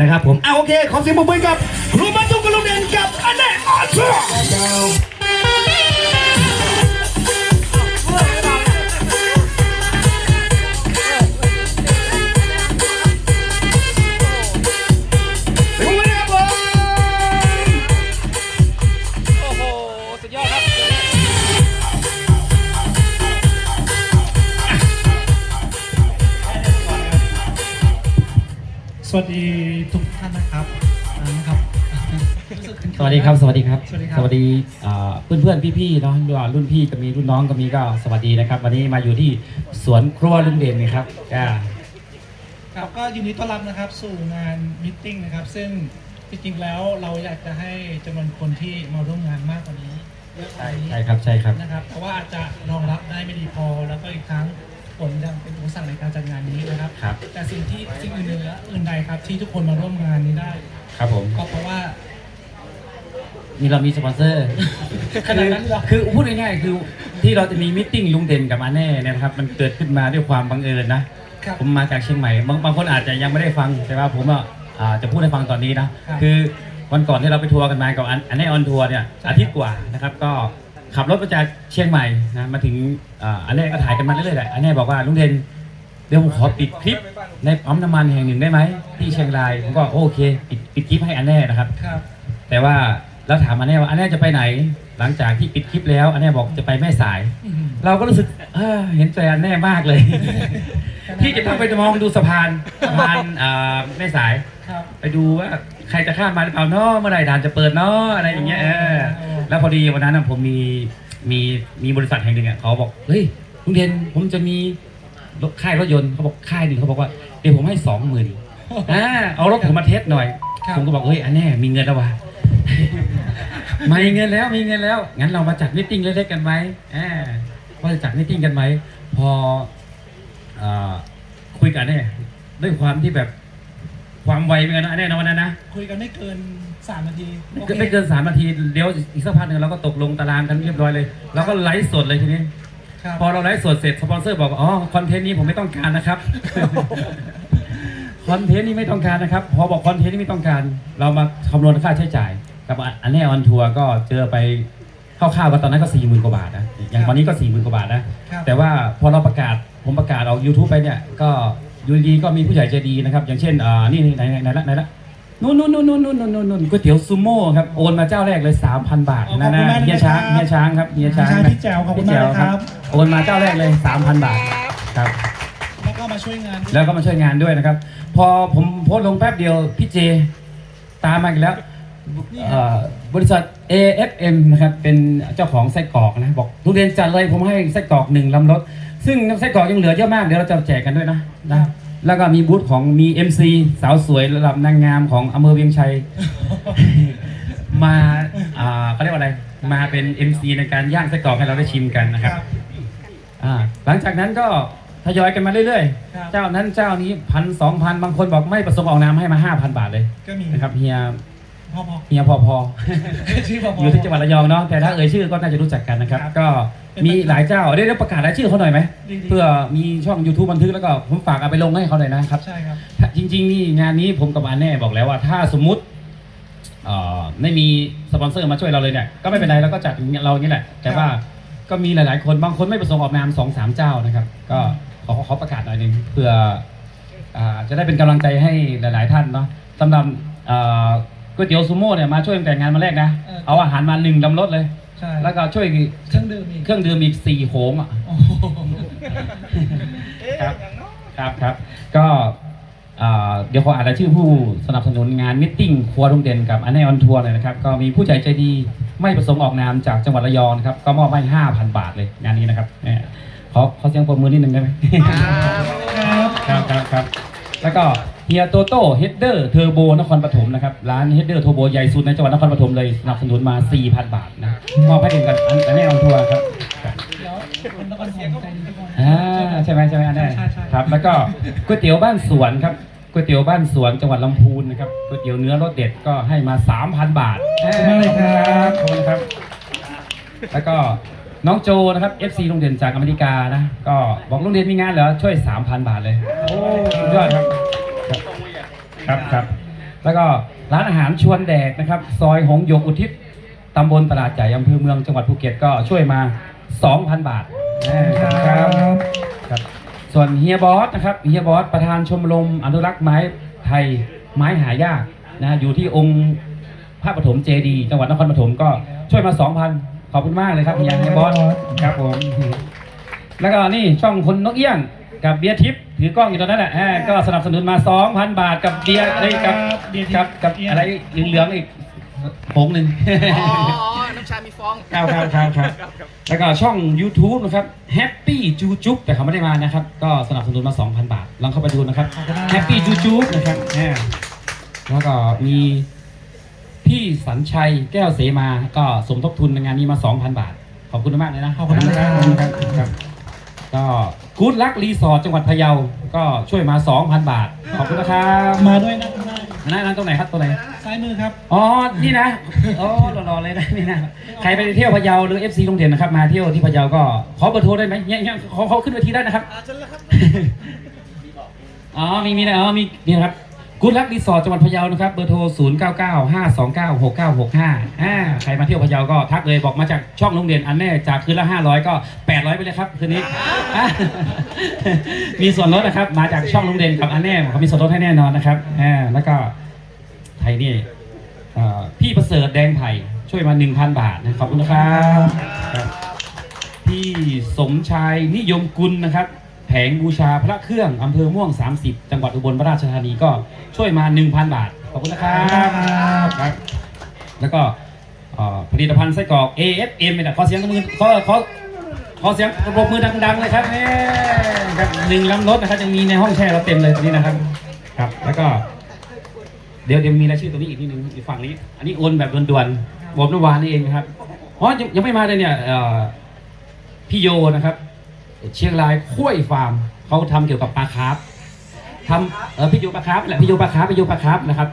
นะครับผมเอาโอเคขอเสียงปรบมือกับครูบรรทุกกบลุงเด่นกับอันแน่ออนชัว สวัสดีทุกท่านนะครับอ่านะครับ สวัสดีครับ สวัสดีครับ สวัสดีครับ สวัสดีอ่าเพื่อนๆพี่ๆเนาะรุ่นพี่ก็มีรุ่นน้องก็มีก็สวัสดีนะครับ วันนี้มาอยู่ที่สวนครัวลุงเด่นนะครับก็ครับก็ยินดีต้อนรับนะครับสู่งานมิทติ้งนะครับ ซึ่งจริงๆแล้วเราอยากจะให้จำนวนคนที่มาร่วมงานมากกว่านี้เยอะกว่านี้ใช่ครับใช่ครับนะครับแต่ว่าอาจจะรองรับได้ไม่ดีพอแล้วก็อีกครั้ง ผลยังเป็นอุปสรรคในการจัดงานนี้นะครับ ครับ แต่สิ่งที่สิ่งอื่นเหนืออื่นใดครับ ที่ทุกคนมาร่วมงานนี้ได้ ครับผมก็เพราะว่า นี่เรามีสปอนเซอร์ขนาดนั้นเหรอ คือพูดง่ายๆคือที่เราจะมีมิทติ้งลุงเด่นกับอาแน่เนี่ยนะครับ มันเกิดขึ้นมาด้วยความบังเอิญนะ ครับ ผมมาจากเชียงใหม่บางบางคนอาจจะยังไม่ได้ฟังแต่ว่าผมอะอ่าจะพูดให้ฟังตอนนี้นะครับคือวันก่อนที่เราไปทัวร์กันมากับอันอันแน่ออนทัวร์เนี่ยใช่อาทิตย์กว่านะครับก็ ขับรถมาจากเชียงใหม่นะมาถึงอ่าอันแน่ก็ถ่ายกันมาเรื่อยๆแหละอันแน่บอกว่าลุงเด่นเดี๋ยวผมขอปิดคลิปในปั๊มน้ำมันแห่งหนึ่งได้ไหมที่เชียงรายผมก็โอเคปิดปิดคลิปให้อันแน่นะครับครับแต่ว่าเราถามอันแน่ว่าอันแน่จะไปไหน หลังจากที่ปิดคลิปแล้ว อันแน่บอกจะไปแม่สายอืมเราก็รู้สึกเอ้อเห็นใจอันแน่มากเลย ที่จะต้องไปมองดูสะพานสะพานอ่าแม่สายครับไปดูว่า ใครจะข้ามมาหรือเปล่าเนาะเมื่อไหร่ด่านจะเปิดเนาะอะไรอย่างเงี้ยเออเออแล้วพอดีวันนั้นน่ะผมมีมีมีบริษัทแห่งหนึ่งอะเขาบอกเฮ้ยลุงเดนผมจะมีรถค่ายรถยนต์เขาบอกค่ายหนึ่งเขาบอกว่าเดี๋ยวผมให้สองหมื่นอ่าเอารถผมมาเทสหน่อย ครับ ผมก็บอกเฮ้ยอันแน่มีเงินแล้ววะมีเงินแล้วมีเงินแล้ว งั้นเรามาจัดมิทติ้งเล็กๆกันไหมอ่าว่าจะจัดมิทติ้งกันไหมพอเอ่อคุยกันเนี่ยด้วยความที่แบบ ความไวเหมือนกันนะแน่นอนวันนั้นนะคุยกันไม่เกินสามนาทีโอเคไม่เกินสามนาทีเดี๋ยวอีกสักพักหนึ่งเราก็ตกลงตารางกันเรียบร้อยเลยเราก็ไลฟ์สดเลยทีนี้ ครับพอเราไลฟ์สดเสร็จสปอนเซอร์บอกว่าอ๋อคอนเทนต์นี้ผมไม่ต้องการนะครับ คอนเทนต์นี้ไม่ต้องการนะครับ พอบอกคอนเทนต์นี้ไม่ต้องการ เรามาคำนวณค่าใช้จ่าย กับอันแน่ออนทัวร์ก็เจอไปคร่าวๆก็ตอนนั้นก็สี่หมื่นกว่าบาทนะอย่างตอนนี้ก็สี่หมื่นกว่าบาทนะ ครับแต่ว่าพอเราประกาศผมประกาศเอา YouTube ไปเนี่ยก็ อยู่ดีก็มีผู้ใหญ่ใจดีนะครับ อย่างเช่นอ่านี่ไหนไหนไหนละไหนละนู่นนู่นนู่นนู่นก๋วยเตี๋ยวซูโม่ครับโอนมาเจ้าแรกเลย 3,000 บาทนะนะเฮียช้างเฮียช้างครับเฮียช้างพี่แจ๋วขอบคุณมากครับโอนมาเจ้าแรกเลย 3,000 บาทครับแล้วก็มาช่วยงานแล้วก็มาช่วยงานด้วยนะครับ พอผมโพสลงแป๊บเดียวพี่เจตามมาอีกแล้วบริษัท AFM นะครับเป็นเจ้าของไส้กรอกนะบอกทุเรียนจัดเลยผมให้ไส้กรอกหนึ่งลำรถ ซึ่งไส้กรอกยังเหลือเยอะมากเดี๋ยวเราจะแจกกันด้วยนะนะแล้วก็มีบูธของมี MC สาวสวยระดับนางงามของอำเภอเวียงชัย มาอ่าเขาเรียกว่าอะไรมาเป็น MC ในการย่างไส้กรอกให้เราได้ชิมกันนะครับอ่าหลังจากนั้นก็ทยอยกันมาเรื่อยครับ ๆ เจ้านั้นเจ้านี้พันสองพันบางคนบอกไม่ประสงค์ออกนามให้มาห้าพันบาทเลยก็มี นะครับเฮีย พอพอเฮียพอพอชื่อพอพออยู่ที่จังหวัดระยองเนาะแต่ถ้าเอ่ยชื่อก็น่าจะรู้จักกันนะครับครับก็มีหลายเจ้าเดี๋ยวประกาศรายชื่อเขาหน่อยไหมดีๆเพื่อมีช่อง YouTube บันทึกแล้วก็ผมฝากเอาไปลงให้เขาหน่อยนะครับใช่ครับถ้าจริงๆนี่งานนี้ผมกับอันแน่บอกแล้วว่า ถ้าสมมุติเอ่อไม่มีสปอนเซอร์มาช่วยเราเลยเนี่ยก็ไม่เป็นไรเราก็จัดอย่างเงี้ยเราอย่างนี้แหละ แต่ว่าก็มีหลายๆ คนบางคนไม่ประสงค์ออกนามสองสามเจ้านะครับ ก็ขอขอประกาศหน่อยหนึ่งเพื่ออ่าจะได้เป็นกำลังใจให้หลาย ๆ ท่านเนาะสำหรับเอ่อ ก๋วยเตี๋ยวซูโม่เนี่ยมาช่วยตั้งแต่งานมาแรกนะเออ เอาอาหารมาหนึ่งลำรถเลย ใช่แล้วก็ช่วยเครื่องดื่มอีกเครื่องดื่มอีกสี่โหงอะ โอ้โหครับครับครับก็อ่าเดี๋ยวขออ่านรายชื่อผู้สนับสนุนงานมิทติ้งครัวลุงเด่นกับอันแนออนทัวร์เลยนะครับ ก็มีผู้ใจใจดีไม่ประสงค์ออกนามจากจังหวัดระยองนะครับ ก็มอบให้ 5,000 บาทเลยงานนี้นะครับแหมขอขอเสียงปรบมือนิดนึงได้ไหม ครับครับครับครับแล้วก็ เฮียโตโต้เฮดเดอร์เทอร์โบนครปฐมนะครับร้านเฮดเดอร์เทอร์โบใหญ่สุดในจังหวัดนครปฐมเลยสนับสนุนมา 4,000 บาทนะมอบให้ถึงกันอันแนออนทัวร์ครับครับเดี๋ยวคนนครปฐมใจดีทุกคนอ่าใช่ไหมใช่ไหมอันนี้ใช่ใช่ครับ แล้วก็ก๋วยเตี๋ยวบ้านสวนครับก๋วยเตี๋ยวบ้านสวนจังหวัดลำพูนนะครับก๋วยเตี๋ยวเนื้อรสเด็ดก็ให้มา 3,000 บาทขอบคุณมากเลยครับขอบคุณครับ แล้วก็น้องโจนะครับ FC โรงเรียนจากอเมริกานะ ก็บอกโรงเรียนมีงานเหรอช่วย 3,000 บาทเลย โอ้สุดยอดครับ ครับครับครับ แล้วก็ร้านอาหารชวนแดกนะครับ ซอยหงหยกอุทิศตำบลตลาดใหญ่อำเภอเมืองจังหวัดภูเก็ตก็ช่วยมา 2,000 บาทนะครับครับ ส่วนเฮียบอสนะครับเฮียบอสประธานชมรมอนุรักษ์ไม้ไทยไม้หายากนะอยู่ที่องค์พระปฐมเจดีย์จังหวัดนครปฐมก็ช่วยมา 2,000 ขอบคุณมากเลยครับเฮียเฮียบอสครับผมแล้วก็นี่ช่องคนนกเอี้ยงกับเบียร์ทิพย์ ถือกล้องอยู่ตรงนั้นแหละอ่าก็สนับสนุนมา 2,000 บาทกับเบียร์ได้กับเบียร์ทิพย์กับกับอะไรเหลืองๆอีกผงหนึ่งอ๋ออ๋อ น้ำชา มีฟอง ครับครับครับครับแล้วก็ช่อง YouTube นะครับ Happy จูจุ๊บแต่เขาไม่ได้มานะครับ ก็สนับสนุนมา 2,000 บาท ลองเข้าไปดูนะครับ Happy จูจุ๊บนะครับอ่าแล้วก็มีพี่สัญชัยแก้วเสมา ก็สมทบทุนในงานนี้มา 2,000 บาท ขอบคุณมากเลยนะขอบคุณมากครับขอบ คุณครับครับก็กู๊ดลักรีสอร์ทจังหวัดพะเยา ก็ช่วยมา 2,000 บาท ขอบคุณนะครับมาด้วยนะคุณได้นั่นนั่นตรงไหนครับตรงไหน ซ้ายมือครับ อ๋อ นี่นะ อ๋อรอๆเลยนะนี่นะ ใครไปเที่ยวพะเยาหรือ FC โรงเรียนนะครับ มาเที่ยวที่พะเยาก็ขอเบอร์โทรได้ไหมเนี่ยเนี่ยขอเขาขึ้นเวทีได้นะครับ อ๋อ มีมีนะอ๋อมีนี่นะครับ กูดลักรีสอร์ทจังหวัดพะเยานะครับ เบอร์โทร 0 9 9 5 2 9 6 9 6 5อ่าใครมาเที่ยวพะเยาก็ทักเลยบอกมาจากช่องโรงเรียนอันแน่จากคืนละ 500 ก็ 800 ไปเลยครับคืนนี้ มีส่วนลดนะครับ มาจากช่องโรงเรียนกับอันแน่เขามีส่วนลดให้แน่นอนนะครับอ่าแล้วก็ไทยนี่พี่ประเสริฐแดงไผ่ช่วยมา 1,000 บาทนะขอบคุณนะครับครับพี่สมชายนิยมกุลนะครับ แผงบูชาพระเครื่องอำเภอม่วง 30 จังหวัดอุบลราชธานีก็ช่วยมา 1,000 บาท ขอบคุณนะครับครับ แล้วก็เอ่อผลิตภัณฑ์ไส้กรอก AFM เนี่ยขอเสียงมือขอขอขอเสียงปรบมือดังๆเลยครับนี่ครับหนึ่งลำรถนะครับยังมีในห้องแช่เราเต็มเลยตรงนี้นะครับครับ แล้วก็ เดี๋ยวเดี๋ยวมีรายชื่อตรงนี้อีกนิดนึงอีกฝั่งนี้ อันนี้โอนแบบด่วนๆโอนเมื่อวานนี่เองนะครับอ๋อยังยังไม่มาเลยเนี่ยเอ่อพี่โยนะครับ เชียงรายข้วยฟาร์มเขาทำเกี่ยวกับปลาคาร์ฟทำเออพี่โยปลาคาร์ฟแหละพี่โยปลาคาร์ฟพี่โยปลาคาร์ฟนะครับ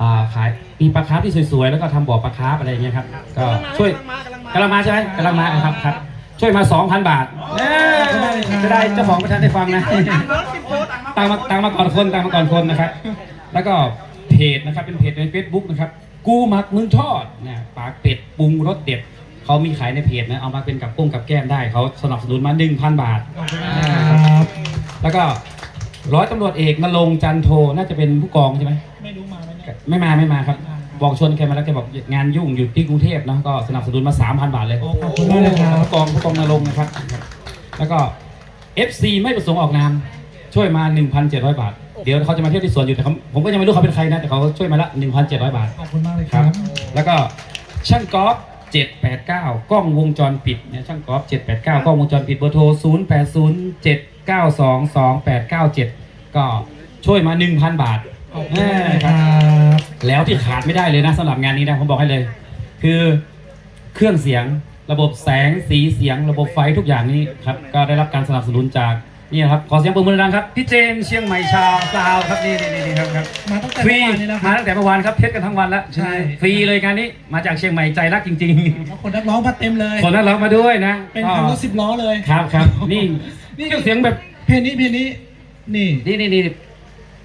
อ่าขายมีปลาคาร์ฟที่สวยๆแล้วก็ทำบ่อปลาคาร์ฟอะไรอย่างเงี้ยครับก็ช่วยกำลังมาใช่ไหมกำลังมาครับครับช่วยมา 2,000 บาทเอ้ยจะได้เจ้าของประธานได้ฟังนะตังมาตังมาก่อนคนตังมาก่อนคนนะครับ แล้วก็เพจนะครับเป็นเพจใน Facebook นะครับ กูหมักมึงทอดนะปากเป็ดปรุงรสเด็ด เขามีขายในเพจนะเอามาเป็นกับกุ้งกับแก้มได้เขาสนับสนุนมา1,000 บาท ครับแล้วก็ร้อยตำรวจเอกนรงค์จันโทน่าจะเป็นผู้กองใช่ไหมไม่รู้มาไหมเนี่ย ไม่มาไม่มาครับ บอกชวนแกมาแล้วแกบอกงานยุ่งอยู่ที่กรุงเทพเนอะก็สนับสนุนมา 3,000 บาทเลยโอ้ขอบคุณมากเลยครับ ผู้กองผู้กองนรงค์นะครับ แล้วก็ FC ไม่ประสงค์ออกนามช่วยมา 1,700 บาท เดี๋ยวเขาจะมาเที่ยวที่สวนอยู่แต่เขาผมก็ยังไม่รู้เขาเป็นใครนะแต่เขาช่วยมาละ 1,700 บาท ขอบคุณมากเลยคครัรับ บ แล้วก็ช่างกอล์ฟ 789 กล้องวงจรปิดเนี่ยช่างกอล์ฟ789 กล้องวงจรปิดเบอร์โทร 0807922897 ก็ช่วยมา 1,000 บาทขอบคุณมากเลยเออคครัรับบแล้วที่ขาดไม่ได้เลยนะสำหรับงานนี้นะผมบอกให้เลย คือเครื่องเสียงระบบแสงสีเสียง ระบบไฟทุกอย่างนี้ครับก็ได้รับการสนับสนุนจาก นี่นะครับขอเสียงปรบมือดังๆครับพี่เจมส์เชียงใหม่ชาวซาวครับนี่นี่นี่ครับครับมาตั้งแต่ฟรีเมื่อวานนี้แล้วคมารับ ตั้งแต่เมื่อวานครับเทสกันทั้งวันแล้วใช่ ฟรีเลยงานนี้มาจากเชียงใหม่ใจรักจริงแล้วคนนักร้องมาเต็มเลย ๆคนนั้นเรามาด้วยนะเป็นก็ทำรถสิบล้อเลย ครับครับนี่เครื่องเสียงแบบ เพลงนี้เพลงนี้ นี่ นี่นี่นี่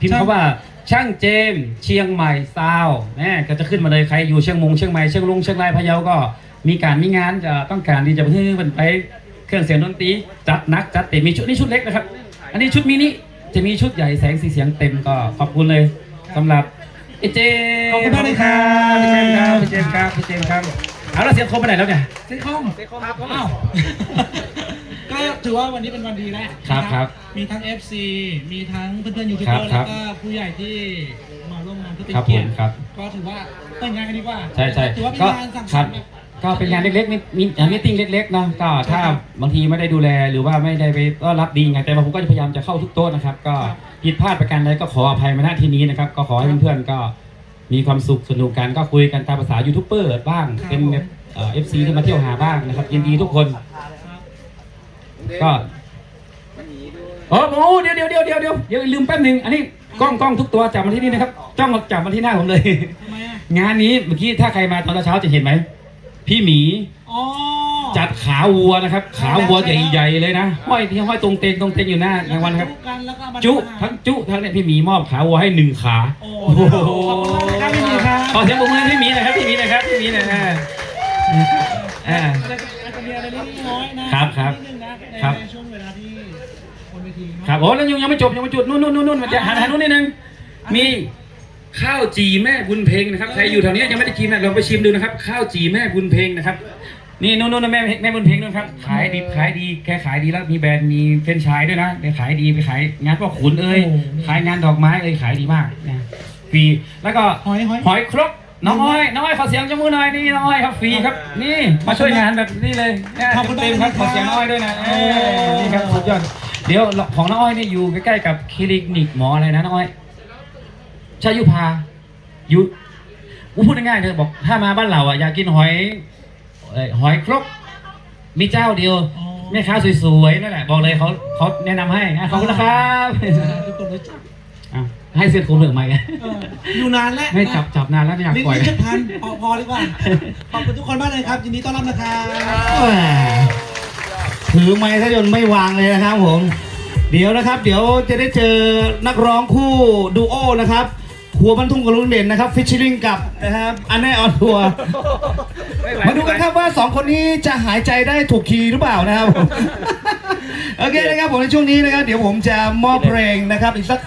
พิมพ์ช่างคำว่าช่างเจมส์เชียงใหม่ซาวแน่ก็จะขึ้นมาเลยใครอยู่เชียงมงเชียงใหม่เชียงรุงเชียงรายพะเยาก็มีการมีงานจะต้องการที่จะไปให้มันไป เครื่องเสียงดนตรีจัดหนักจัดเต็มมีชุดนี้ชุดเล็กนะครับ อันนี้ชุดมินิจะมีชุดใหญ่แสงสีเสียงเต็มก็ขอบคุณเลยสำหรับไอเจมส์ขอบคุณมากเลยครับพี่เจมส์ครับพี่เจมส์ครับพี่เจมส์ครับเอาแล้วเสียงคมไปไหนแล้วเนี่ยซิคอมเซ็กคอมครับอ้าวก็ถือว่าวันนี้เป็นวันดีแรกครับนะครับมีทั้ง FC มีทั้งเพื่อนๆยูทูบครัเบบอร์ครัแล้บวก็ผู้ใหญ่ที่มาร่วมงานก็เป็นครับผเกียรมติครับ ก็ถือว่าเปิดงานกันดีกว่าใช่ใช่ถือว่าเป็นก็งานสังคสรรัรบค์แบบ ก็เป็นงานเล็กๆมิมิมิติ้งเล็กๆเนาะก็ถ้าบางทีไม่ได้ดูแลหรือว่าไม่ได้ไปก็รับดีไงแต่ว่าผมก็จะพยายามจะเข้าทุกโต๊ะนะครับ ก็ผิดพลาดประการใดก็ขออภัยมาณที่นี้นะครับ ก็ขอให้เพื่อนๆก็มีความสุขสนุกกันก็คุยกันตามภาษายูทูบเบอร์บ้างเป็นเอฟซีที่มาเที่ยวหาบ้างนะครับ ยินดีทุกคน ก็เออโอ้เดี๋ยวเดี๋ยวเดี๋ยวเดี๋ยวเดี๋ยวเดี๋ยวลืมแป๊บหนึงอันนี้กล้องกล้องทุกตัวจับมาที่นี่นะครับจ้องจับมาที่หน้าผมเลยทำไมอะงานนี้เมื่อกี้ถ้าใครมาตอนเช้าจะเห็นไหม พี่หมีอ๋อจัดขาวัวนะครับ ขาวัวใหญ่ๆเลยนะห้อยที่ห้อยตรงเตงตรงเตงอยู่หน้ารางวัลครับ กันแล้วก็เอามาจุทำอาหารทั้งจุทั้งเนี่ยพี่หมีมอบขาวัวให้หนึ่งขาโอ้โอ้โหขอบคุณมากนะครับพี่หมีครับขอเสียงปรบมือให้พี่หมีหนะครับพี่หมีหนะครับพี่หมีหนะฮะอ่า อาจจะอาจจะมีอะไรเล็กๆน้อยๆนะครับครับนิดนึงนะในครับ ในช่วงเวลาที่บนเวทีเนอะครับโอ้แล้วยังยังไม่จบยังไม่จุดนู่นนู่นนู่นนู่นมันจะหันหันนู่นนิดนึงมี ข้าวจีแม่บุญเพ็งนะครับใครอยู่แถวนี้ยังไม่ได้กินนะลองไปชิมดูนะครับ ข้าวจีแม่บุญเพ็งนะครับ นี่นู่นนู่นแม่แม่บุญเพ็งนู่นครับ ขายดีขายดีแกขายดีแล้วมีแบรนด์มีเฟรนไชส์ด้วยนะแกขายดีไปขายงานพ่อขุนเอ้ยขายงานดอกไม้เอ้ยขายดีมากนะฟรีแล้วก็หอยหอยหอยครกน้องอ้อยน้องอ้อยขอเสียงจมูกหน่อยนี่น้องอ้อยครับฟรีครับ นี่มาช่วยงานแบบนี้เลยเนี่ยขอบคุณเต็มๆครับมากนะครับขอเสียงน้องอ้อยด้วยนะเอ้ยนี่ครับสุดยอดเดี๋ยวของน้องอ้อยนี่อยู่ใกล้ๆกับคลินิกหมออะไรนะน้องอ้อย ชายุพาอยู่อู้พูดง่ายๆเลยบอกถ้ามาบ้านเราอะอยากกินหอยเอ่อหอยครกมีเจ้าเดียวอ๋อแม่ค้าสวยๆนั่นแหละบอกเลยเขาเขาแนะนำให้อะขอบคุณนะครับทุกคนรู้จักอะให้เสื้อคลุมเหลืองไหมเอออยู่นานแล้วไม่จับจับนานแล้วไม่อยากลิ้นปล่อยลิ้นจะพันพอพอดีกว่าขอบคุณทุกคนมากเลยครับยินดีต้อนรับนะครับ แหม่ถือไม้ซะจนไม่วางเลยนะครับผม เดี๋ยวนะครับ เดี๋ยวจะได้เจอนักร้องคู่ดูโอนะครับ ครัวบรรทุงกับลุงเด่นนะครับฟิชชิ่งกับนะครับอันแน่ออนทัวร์มาดูกันครับว่าสองคนนี้จะหายใจได้ถูกคีย์หรือเปล่านะครับผมโอเคนะครับผมในช่วงนี้นะครับเดี๋ยวผมจะมอบเพลงนะครับอีกสัก